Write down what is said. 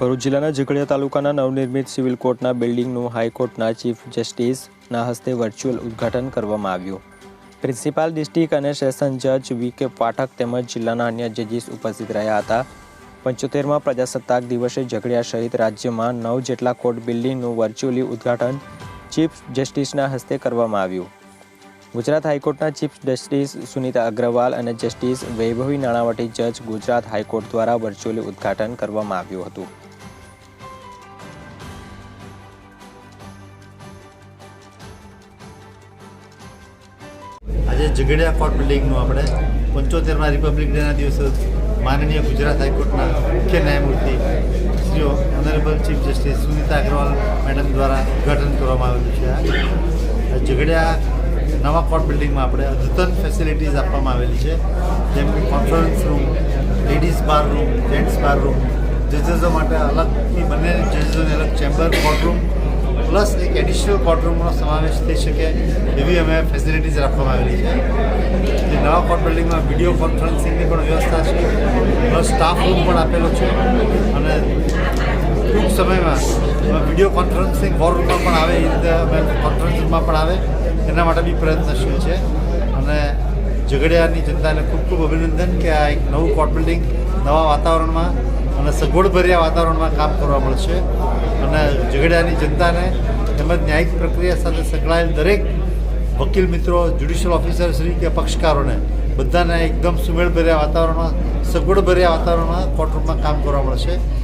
ભરૂચ જિલ્લાના ઝઘડિયા તાલુકાના નવનિર્મિત સિવિલ કોર્ટના બિલ્ડિંગનું હાઈકોર્ટના ચીફ જસ્ટિસના હસ્તે વર્ચ્યુઅલ ઉદ્ઘાટન કરવામાં આવ્યું. પ્રિન્સિપાલ ડિસ્ટ્રિક્ટ અને સેશન જજ વી કે પાઠક તેમજ જિલ્લાના અન્ય જજીસ ઉપસ્થિત રહ્યા હતા. પંચોતેરમાં પ્રજાસત્તાક દિવસે ઝઘડિયા સહિત રાજ્યમાં નવ જેટલા કોર્ટ બિલ્ડિંગનું વર્ચ્યુઅલી ઉદ્ઘાટન ચીફ જસ્ટિસના હસ્તે કરવામાં આવ્યું. ગુજરાત હાઈકોર્ટના ચીફ જસ્ટિસ સુનિતા અગ્રવાલ અને જસ્ટિસ વૈભવી નાણાવટી જજ ગુજરાત હાઈકોર્ટ દ્વારા વર્ચ્યુઅલી ઉદ્ઘાટન કરવામાં આવ્યું હતું. આજે ઝઘડિયા કોર્ટ બિલ્ડિંગનું આપણે પંચોતેરમાં રિપબ્લિક ડેના દિવસે માનનીય ગુજરાત હાઈકોર્ટના મુખ્ય ન્યાયમૂર્તિ Shri honourable chief justice Sunita Agarwal madam દ્વારા ઉદ્ઘાટન કરવામાં આવેલું છે. ઝઘડિયા નવા કોર્ટ બિલ્ડિંગમાં આપણે અદ્યતન ફેસિલિટીઝ આપવામાં આવેલી છે. જેમ કે conference room ladies bar room gents bar room જજેસો માટે અલગથી બંને જજેસોને અલગ ચેમ્બર કોર્ટરૂમ પ્લસ એક એડિશનલ કોર્ટરૂમનો સમાવેશ થઈ શકે એવી અમે ફેસિલિટીઝ રાખવામાં આવેલી છે. જે નવા કોર્ટ બિલ્ડિંગમાં વીડિયો કોન્ફરન્સિંગની પણ વ્યવસ્થા છે પ્લસ સ્ટાફ રૂમ પણ આપેલો છે. અને ટૂંક સમયમાં વીડિયો કોન્ફરન્સિંગ વોર રૂમમાં પણ આવે, એ રીતે અમે કોન્ફરન્સ રૂમમાં પણ આવે. એના માટે બી પ્રયત્નશીલ છે. અને ઝઘડિયાની જનતાને ખૂબ ખૂબ અભિનંદન કે આ એક નવું કોર્ટ બિલ્ડિંગ નવા વાતાવરણમાં અને સગવડભર્યા વાતાવરણમાં કામ કરવા મળશે. અને ઝઘડાની જનતાને તેમજ ન્યાયિક પ્રક્રિયા સાથે સંકળાયેલ દરેક વકીલ મિત્રો જ્યુડિશિયલ ઓફિસર શ્રી કે પક્ષકારોને બધાને એકદમ સુમેળભર્યા વાતાવરણમાં, સગવડભર્યા વાતાવરણમાં કોર્ટરૂમમાં કામ કરવા મળશે.